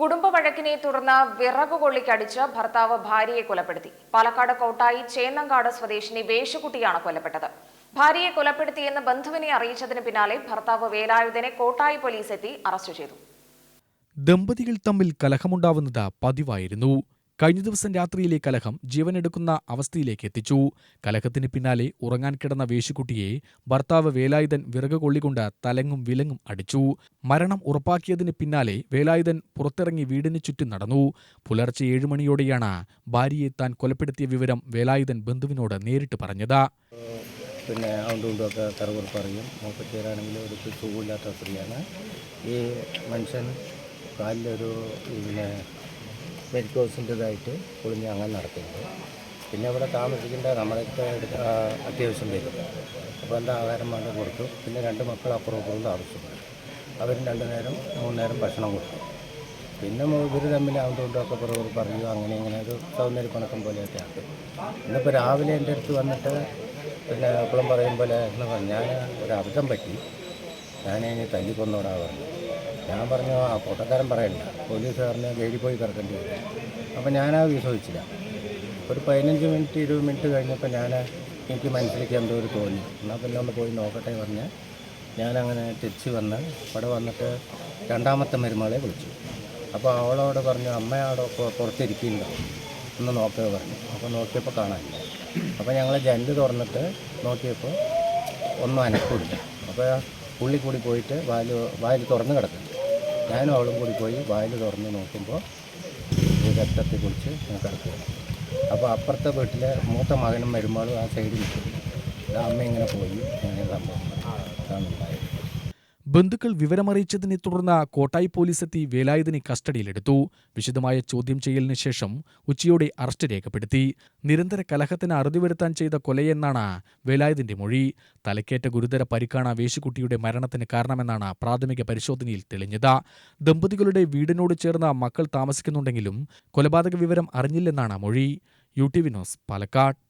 കുടുംബ വഴക്കിനെ തുടർന്ന് വിറക് കൊള്ളിക്കടിച്ച് ഭർത്താവ് ഭാര്യയെ കൊലപ്പെടുത്തി. പാലക്കാട് കോട്ടായി ചേന്നങ്കാട് സ്വദേശിനി വേഷുകുട്ടിയാണ് കൊല്ലപ്പെട്ടത്. ഭാര്യയെ കൊലപ്പെടുത്തിയെന്ന് ബന്ധുവിനെ അറിയിച്ചതിന് പിന്നാലെ ഭർത്താവ് വേലായുധനെ കോട്ടായി പോലീസ് എത്തി അറസ്റ്റ് ചെയ്തു. ദമ്പതികൾ തമ്മിൽ കലഹമുണ്ടാവുന്നത് പതിവായിരുന്നു. കഴിഞ്ഞ ദിവസം രാത്രിയിലെ കലഹം ജീവനെടുക്കുന്ന അവസ്ഥയിലേക്ക് എത്തിച്ചു. കലഹത്തിന് പിന്നാലെ ഉറങ്ങാൻ കിടന്ന വേശുക്കുട്ടിയെ ഭർത്താവ് വേലായുധൻ വിറക് കൊള്ളിക്കൊണ്ട് തലങ്ങും വിലങ്ങും അടിച്ചു. മരണം ഉറപ്പാക്കിയതിന് പിന്നാലെ വേലായുധൻ പുറത്തിറങ്ങി വീടിന് ചുറ്റും നടന്നു. പുലർച്ചെ ഏഴുമണിയോടെയാണ് ഭാര്യയെ താൻ കൊലപ്പെടുത്തിയ വിവരം വേലായുധൻ ബന്ധുവിനോട് നേരിട്ട് പറഞ്ഞത്. പിന്നെ അതുകൊണ്ടും ഇതുമൊക്കെ കറകുറപ്പ് പറയും മൂപ്പത്തിയാറാണെങ്കിൽ ഒരു സുഖമില്ലാത്ത സ്ത്രീയാണ് ഈ മനുഷ്യൻ കാലിലൊരു പിന്നെ വെരിക്കോസിന്റെതായിട്ട് പൊളിഞ്ഞ് അങ്ങനെ നടത്തുന്നത് പിന്നെ അവിടെ താമസിക്കേണ്ട ആ, അത്യാവശ്യം വരും. അപ്പോൾ എന്താ ആഹാരം വേണ്ട കൊടുത്തു. പിന്നെ രണ്ട് മക്കൾ അപ്പുറം അപ്പുറം താമസിക്കുന്നു. അവരും രണ്ട് നേരം മൂന്ന് നേരം ഭക്ഷണം കൊടുത്തു. പിന്നെ ഇവർ തമ്മിൽ അതുകൊണ്ടൊക്കെ പുറകെ പറഞ്ഞു അങ്ങനെ ഇങ്ങനെ ഒരു സൗന്ദര്യ പണക്കം പോലെയൊക്കെ ആക്കും ഇന്നിപ്പോൾ രാവിലെ എന്റെ അടുത്ത് വന്നിട്ട് പിന്നെ എപ്പോഴും പറയും പോലെ ഞാൻ ഒരു അബദ്ധം പറ്റി. ഞാൻ ഇനി തല്ലിക്കൊന്നോടാ പറഞ്ഞു. ഞാൻ പറഞ്ഞു ആ കൂട്ടക്കാരൻ പറയണ്ട. പോലീസുകാരനെ ഗൈഡിൽ പോയി കിടക്കേണ്ടി വരും. അപ്പോൾ ഞാനത് വിശ്വസിച്ചില്ല ഒരു പതിനഞ്ച് മിനിറ്റ് ഇരുപത് മിനിറ്റ് കഴിഞ്ഞപ്പോൾ ഞാൻ എനിക്ക് മനസ്സിലേക്ക് എന്തോ ഒരു തോന്നി. എന്നാൽ പിന്നെ ഒന്ന് പോയി നോക്കട്ടെ പറഞ്ഞ് ഞാനങ്ങനെ തിരിച്ച് വന്ന് ഇവിടെ വന്നിട്ട് രണ്ടാമത്തെ മരുമകളെ വിളിച്ചു. അപ്പോൾ അവളോട് പറഞ്ഞു അമ്മ പുറത്തിരിക്കുന്നുണ്ടോ. ഒന്ന് നോക്കുക പറഞ്ഞു. അപ്പോൾ നോക്കിയപ്പോൾ കാണാനില്ല അപ്പോൾ ഞങ്ങൾ ജനൽ തുറന്നിട്ട് നോക്കിയപ്പോൾ ഒന്നും അനക്കില്ല. അപ്പോൾ പുള്ളി കൂടി പോയിട്ട് വാൽ വാൽ തുറന്ന് കിടക്കുന്നു. ഞാനും അവളും കൂടി പോയി വായിൽ തുറന്ന് നോക്കുമ്പോൾ രക്തത്തെ കുറിച്ച് ഞാൻ കിടക്കുകയാണ് അപ്പോൾ അപ്പുറത്തെ വീട്ടിലെ മൂത്ത മകനും വരുമ്പോഴും ആ സൈഡിൽ നിൽക്കും അമ്മ ഇങ്ങനെ പോയി. ഇങ്ങനെ സംഭവം. ഉണ്ടായത്. ബന്ധുക്കൾ വിവരമറിയിച്ചതിനെ തുടർന്ന് കോട്ടായി പോലീസ് എത്തി വേലായുധനെ കസ്റ്റഡിയിലെടുത്തു. വിശദമായ ചോദ്യം ചെയ്യലിന് ശേഷം ഉച്ചയോടെ അറസ്റ്റ് രേഖപ്പെടുത്തി. നിരന്തര കലഹത്തിന് അറുതി വരുത്താൻ ചെയ്ത കൊലയെന്നാണ് വേലായുധന്റെ മൊഴി. തലക്കേറ്റ ഗുരുതര പരിക്കാണ് വേശുകുട്ടിയുടെ മരണത്തിന് കാരണമെന്നാണ് പ്രാഥമിക പരിശോധനയിൽ തെളിഞ്ഞത്. ദമ്പതികളുടെ വീടിനോട് ചേർന്ന മക്കൾ താമസിക്കുന്നുണ്ടെങ്കിലും കൊലപാതക വിവരം അറിഞ്ഞില്ലെന്നാണ് മൊഴി. U T Vinod Palakkad.